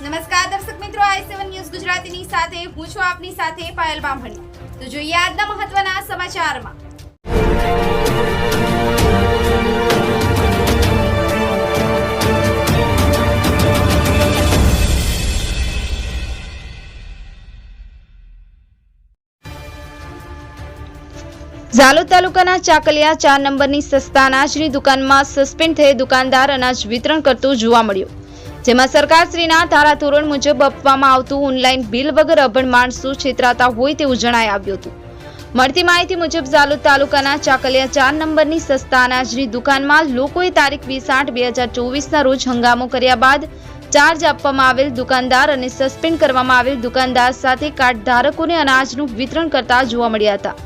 નમસ્કાર દર્શક મિત્રો, આઈ સેવન ન્યૂઝ ગુજરાતીની સાથે, હું છું આપની સાથે પાયલ બામણી. તો જોઈએ આજના મહત્વના સમાચારમાં. ઝાલોદ તાલુકાના ચાકલિયા ચાર નંબરની સસ્તા અનાજની દુકાનમાં સસ્પેન્ડ થયે દુકાનદાર અનાજ વિતરણ કરતું જોવા મળ્યું. જેમાં સરકારશ્રીના ધારાધોરણ મુજબ આપવામાં આવતું ઓનલાઈન બિલ વગર અભણ માણસો છેતરાતા હોય તેવું જણાઈ આવ્યું હતું. મળતી માહિતી મુજબ ઝાલોદ તાલુકાના ચાકલિયા ચાર નંબરની સસ્તા અનાજની દુકાનમાં લોકોએ તારીખ વીસ આઠ બે હજાર ચોવીસના રોજ હંગામો કર્યા બાદ ચાર્જ આપવામાં આવેલ દુકાનદાર અને સસ્પેન્ડ કરવામાં આવેલ દુકાનદાર સાથે કાર્ડ ધારકોને અનાજનું વિતરણ કરતા જોવા મળ્યા હતા.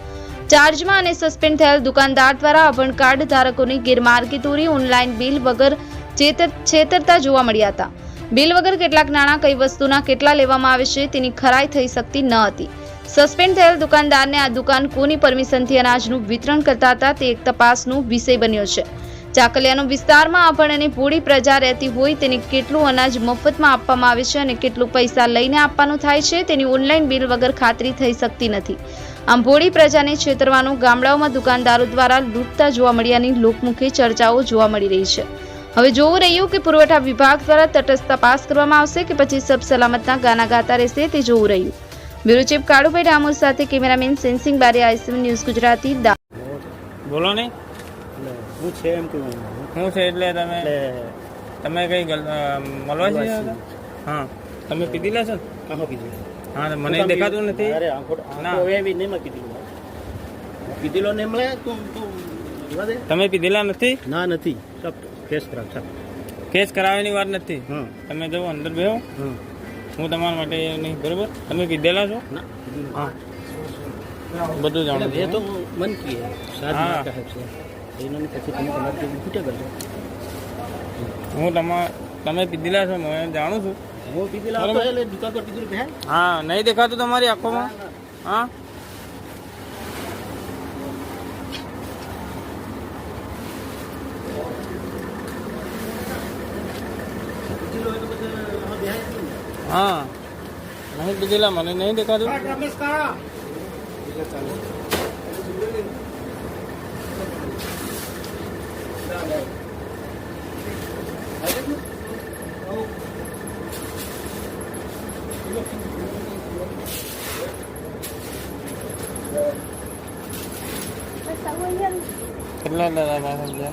ચાર્જમાં અને સસ્પેન્ડ થયેલ દુકાનદાર દ્વારા અભણ કાર્ડ ધારકોની ગેરમાર્ગે દોરી ઓનલાઈન બિલ વગર છેતરતા જોવા મળ્યા હતા. બિલ વગર કેટલાક નાણાં કઈ વસ્તુના કેટલા લેવામાં આવે છે તેની ખરાઈ થઈ શકતી ન હતી. સસ્પેન્ડ થયેલ દુકાનદારને આ દુકાન કોની પરમિશનથી અનાજનું વિતરણ કરતા હતા તે એક તપાસનો વિષય બન્યો છે. ચાકલિયાનો વિસ્તારમાં આપણ અને ભોળી પ્રજા રહેતી હોય તેને કેટલું અનાજ મફતમાં આપવામાં આવે છે અને કેટલું પૈસા લઈને આપવાનું થાય છે તેની ઓનલાઈન બિલ વગર ખાતરી થઈ શકતી નથી. આમ ભોળી પ્રજાને છેતરવાનું ગામડાઓમાં દુકાનદારો દ્વારા લૂંટતા જોવા મળ્યાની લોકમુખે ચર્ચાઓ જોવા મળી રહી છે. હવે જોવું રહ્યું કે પુરવઠા વિભાગ દ્વારા તટસ્થ તપાસ કરવામાં આવશે કે પછી સબ સલામતના ગાના ગાતા રહેશે તે જોવું રહ્યું. બ્યુરો ચીફ કાળુભાઈ ડામોર સાથે કેમેરામેન સેન્સિંગ બારી આઈસીએમ ન્યૂઝ ગુજરાતી દા બોલો નહીં એટલે હું છે એમ કહ્યું શું છે. એટલે તમે એટલે તમે કઈ ગલ- અ, મળવા છે? મળવા હા. તમે પીધી લેશો ને? કાંહો કીધું. હા તો મને દેખાતું નથી. અરે આંખો ના. આંખો એવી નહીં માં કીધું. કીધેલો ને મળે તું તું જોવા દે તમે પીધેલા નથી? ના નથી. સબ કેસ કરાવશે કેસ કરાવવાની વાત નથી. તમે જો અંદર બેહો. હું તમારા માટે નહીં બરોબર? તમે કીધેલા છો? હા. બધું જાણો એ તો મન કી સાહેબ હા. છે. એનો પછી તમે તમારે જેવું કરજો. હું તમા તમે પીધેલા છો હું જાણું છું. હું પીધેલા એટલે દુકાન પર કીધું હા? નહીં દેખાતું તમારી આંખોમાં? હા પીધેલો હોય તો પછી આમાં બેહાય જ નહીં ને. હા. નહીં બીજેલા મને નહીં દેખાતું. કેટલા દાદા પાસે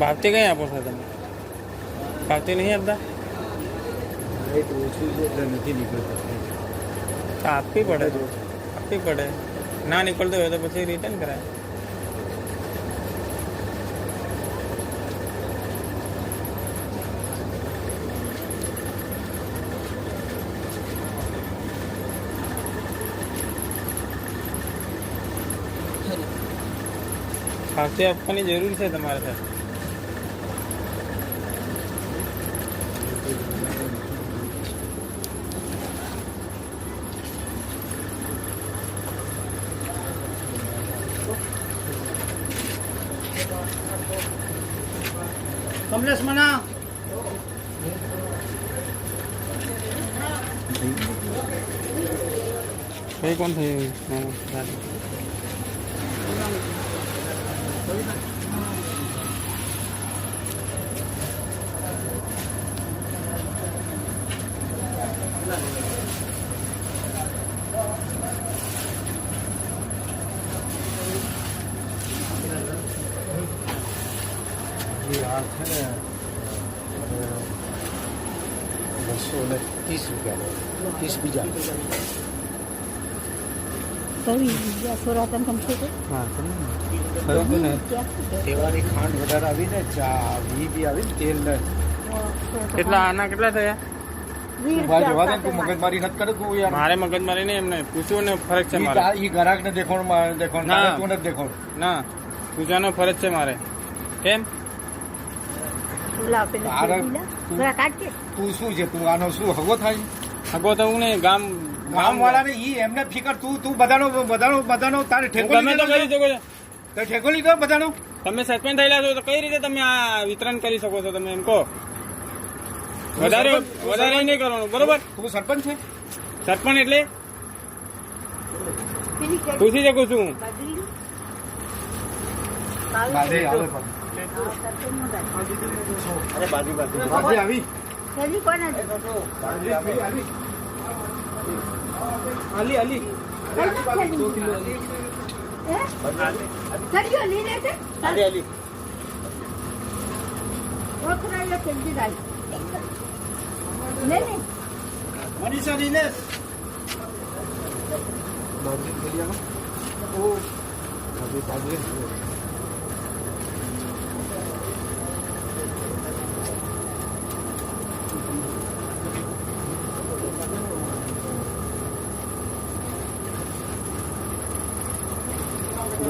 ભાવતી કઈ આપો છો તમે ભાવતી નહીં આપતા તો આપવી પડે આપવી પડે ના નીકળતું હોય તો પછી રિટર્ન કરાય ફાંસી આપવાની જરૂર છે તમારે સાથે કમલેશ મના કઈ કોણ થયું હા, સારું. બસો ને ત્રીસ રૂપિયા ત્રીસ બીજા કઈ સોરાતન કમસે તો હા ખરું ને સેવાની ખાંડ વધારે આવી ને ચા ઘી બી આવી ને તેલ ને કેટલા આના કેટલા થયા તું ભાઈ જવા દે ને, તું મગજમારી નથી કરે તું યાર મારે મગજમારી નહીં એમને પૂછ્યું ને ફરજ છે ઈ મારે ગા- ઈ ગ્રાહક ને દેખોણમાં દેખોણ ના. તારે તું નથી દેખોણ ના પૂછવાનો ફરજ છે મારે કેમ ઓલા પેલા પેલા તું- કાઢ કે તું શું છે? તું આનો શું હગો થાય? હગો તો હું નહીં ગામ ગામ વાળા ને ઈ એમને ફિકર તું તું બધાનો બધાનો બધાનો તારે ઠેકો ગમે તો કરી શકો છો. તે ઠેકો લીધો બધાનો? તમે સસ્પેન્ડ થયેલા છો તો કઈ રીતે તમે આ વિતરણ કરી શકો છો તમે એમ કહો? વધારે વધારે નહીં કરવાનું બરોબર? તું સરપંચ છે? સરપંચ એટલે? પૂછી શકું છું મનીષા દિનેશ ભાજી બોલી